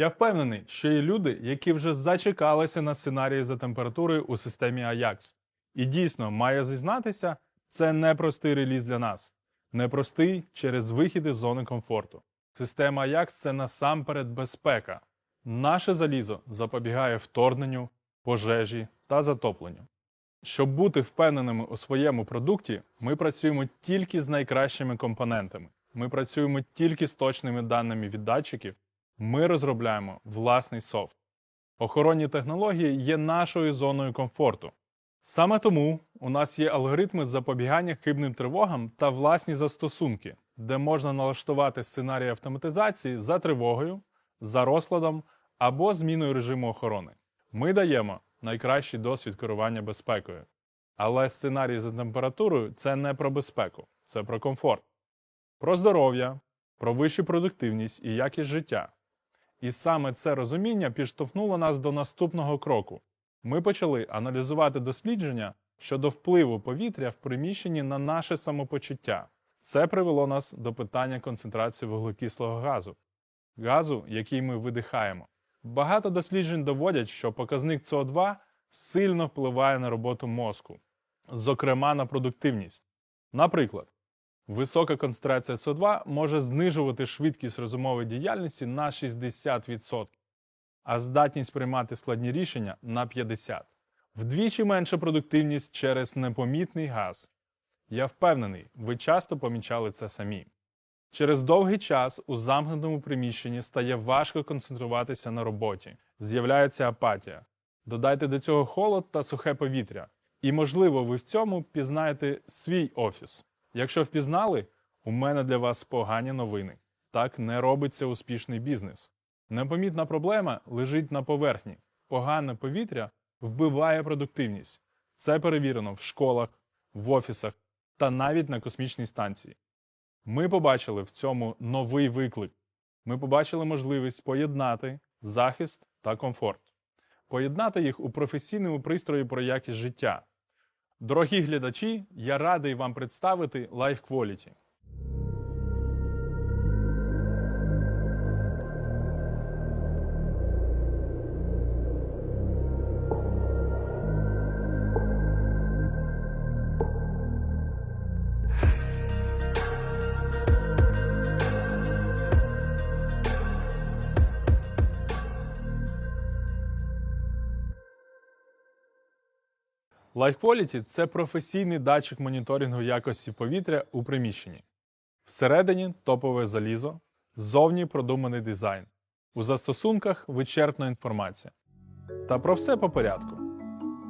Я впевнений, що є люди, які вже зачекалися на сценарії за температурою у системі Ajax. І дійсно, маю зізнатися, це непростий реліз для нас. Непростий через вихід із зони комфорту. Система Ajax – це насамперед безпека. Наше залізо запобігає вторгненню, пожежі та затопленню. Щоб бути впевненими у своєму продукті, ми працюємо тільки з найкращими компонентами. Ми працюємо тільки з точними даними від датчиків. Ми розробляємо власний софт. Охоронні технології є нашою зоною комфорту. Саме тому у нас є алгоритми запобігання хибним тривогам та власні застосунки, де можна налаштувати сценарій автоматизації за тривогою, за розкладом або зміною режиму охорони. Ми даємо найкращий досвід керування безпекою. Але сценарій за температурою це не про безпеку, це про комфорт, про здоров'я, про вищу продуктивність і якість життя. І саме це розуміння підштовхнуло нас до наступного кроку. Ми почали аналізувати дослідження щодо впливу повітря в приміщенні на наше самопочуття. Це привело нас до питання концентрації вуглекислого газу, газу, який ми видихаємо. Багато досліджень доводять, що показник СО2 сильно впливає на роботу мозку, зокрема на продуктивність. Наприклад, висока концентрація СО2 може знижувати швидкість розумової діяльності на 60%, а здатність приймати складні рішення на 50%. Вдвічі менша продуктивність через непомітний газ. Я впевнений, ви часто помічали це самі. Через довгий час у замкнутому приміщенні стає важко концентруватися на роботі, з'являється апатія. Додайте до цього холод та сухе повітря. І, можливо, ви в цьому пізнаєте свій офіс. Якщо впізнали, у мене для вас погані новини. Так не робиться успішний бізнес. Непомітна проблема лежить на поверхні. Погане повітря вбиває продуктивність. Це перевірено в школах, в офісах та навіть на космічній станції. Ми побачили в цьому новий виклик. Ми побачили можливість поєднати захист та комфорт, поєднати їх у професійному пристрої про якість життя. Дорогі глядачі, я радий вам представити Life Quality. Life Quality – це професійний датчик моніторингу якості повітря у приміщенні. Всередині топове залізо, ззовні продуманий дизайн. У застосунках вичерпна інформація. Та про все по порядку.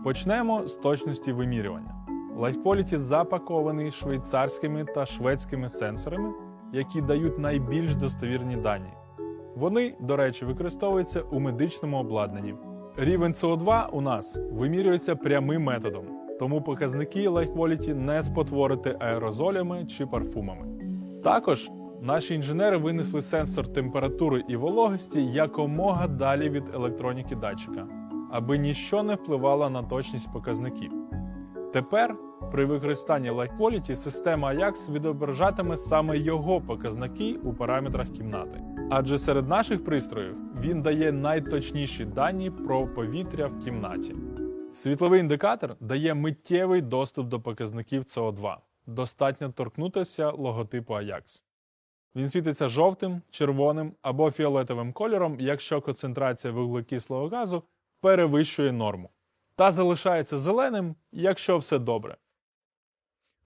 Почнемо з точності вимірювання. Life Quality запакований швейцарськими та шведськими сенсорами, які дають найбільш достовірні дані. Вони, до речі, використовуються у медичному обладнанні. Рівень СО2 у нас вимірюється прямим методом, тому показники Life Quality не спотворити аерозолями чи парфумами. Також наші інженери винесли сенсор температури і вологості якомога далі від електроніки датчика, аби ніщо не впливало на точність показників. Тепер при використанні Light Quality система Ajax відображатиме саме його показники у параметрах кімнати. Адже серед наших пристроїв він дає найточніші дані про повітря в кімнаті. Світловий індикатор дає миттєвий доступ до показників СО2. Достатньо торкнутися логотипу Ajax. Він світиться жовтим, червоним або фіолетовим кольором, якщо концентрація вуглекислого газу перевищує норму. Та залишається зеленим, якщо все добре.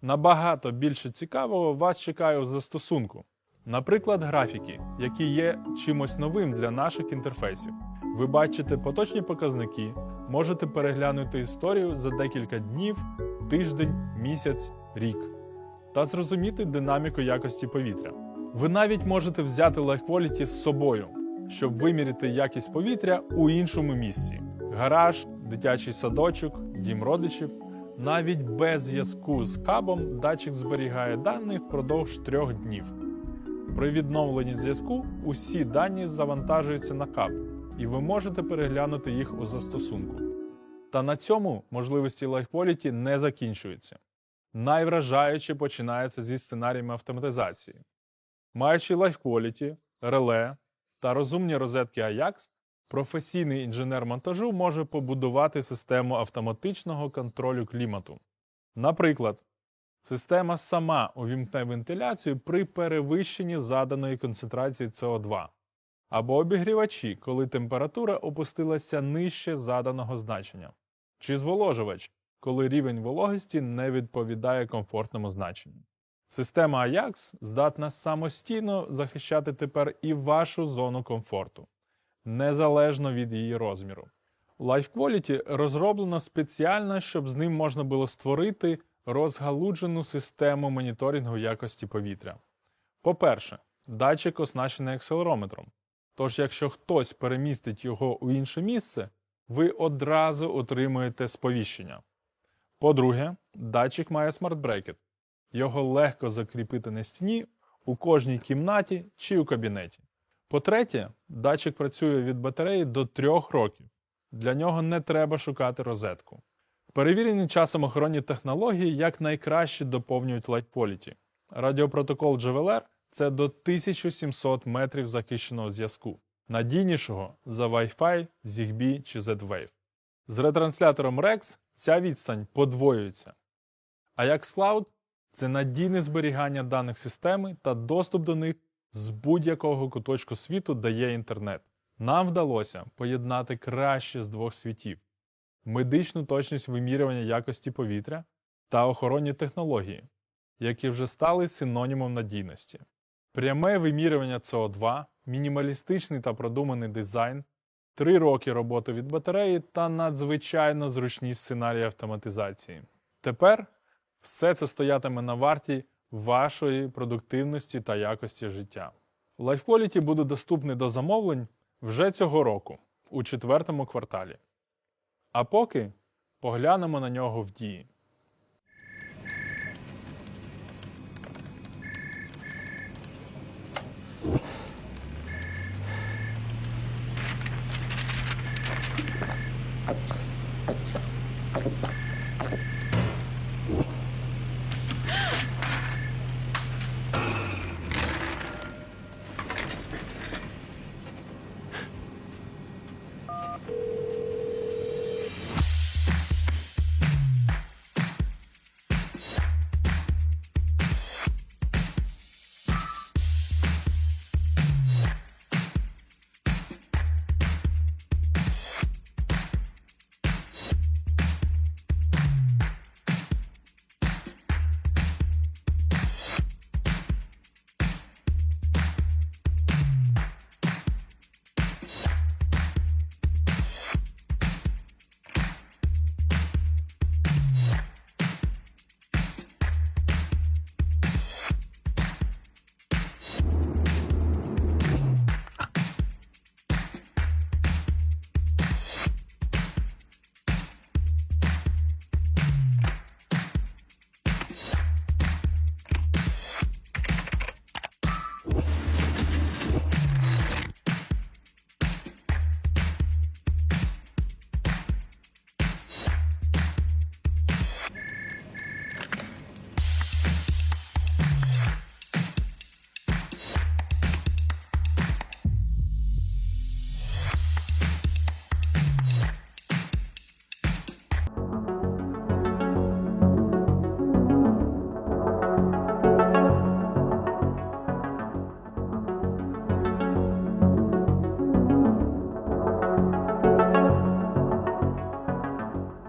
Набагато більше цікавого вас чекає у застосунку. Наприклад, графіки, які є чимось новим для наших інтерфейсів. Ви бачите поточні показники, можете переглянути історію за декілька днів, тиждень, місяць, рік та зрозуміти динаміку якості повітря. Ви навіть можете взяти Life з собою, щоб виміряти якість повітря у іншому місці: гараж, дитячий садочок, дім родичів. Навіть без зв'язку з хабом датчик зберігає дані впродовж трьох днів. При відновленні зв'язку усі дані завантажуються на хаб, і ви можете переглянути їх у застосунку. Та на цьому можливості Life Quality не закінчуються. Найвражаюче починається зі сценаріями автоматизації. Маючи Life Quality, реле, та розумні розетки Ajax, професійний інженер монтажу може побудувати систему автоматичного контролю клімату. Наприклад, система сама увімкне вентиляцію при перевищенні заданої концентрації СО2, або обігрівачі, коли температура опустилася нижче заданого значення, чи зволожувач, коли рівень вологості не відповідає комфортному значенню. Система Ajax здатна самостійно захищати тепер і вашу зону комфорту, незалежно від її розміру. Life Quality розроблено спеціально, щоб з ним можна було створити розгалуджену систему моніторингу якості повітря. По-перше, датчик оснащений акселерометром. Тож, якщо хтось перемістить його у інше місце, ви одразу отримуєте сповіщення. По-друге, датчик має смарт-брекет. Його легко закріпити на стіні у кожній кімнаті чи у кабінеті. По-третє, датчик працює від батареї до 3 років. Для нього не треба шукати розетку. Перевірені часом охоронні технології якнайкраще доповнюють Quality. Радіопротокол GVLR – це до 1700 метрів захищеного зв'язку, надійнішого за Wi-Fi, ZigBee чи Z-Wave. З ретранслятором REX ця відстань подвоюється. Ajax Cloud – це надійне зберігання даних системи та доступ до них з будь-якого куточку світу дає інтернет. Нам вдалося поєднати краще з двох світів: медичну точність вимірювання якості повітря та охоронні технології, які вже стали синонімом надійності. Пряме вимірювання СО2, мінімалістичний та продуманий дизайн, три роки роботи від батареї та надзвичайно зручні сценарії автоматизації. Тепер все це стоятиме на варті вашої продуктивності та якості життя. Life Quality буде доступний до замовлень вже цього року, у четвертому кварталі. А поки поглянемо на нього в дії.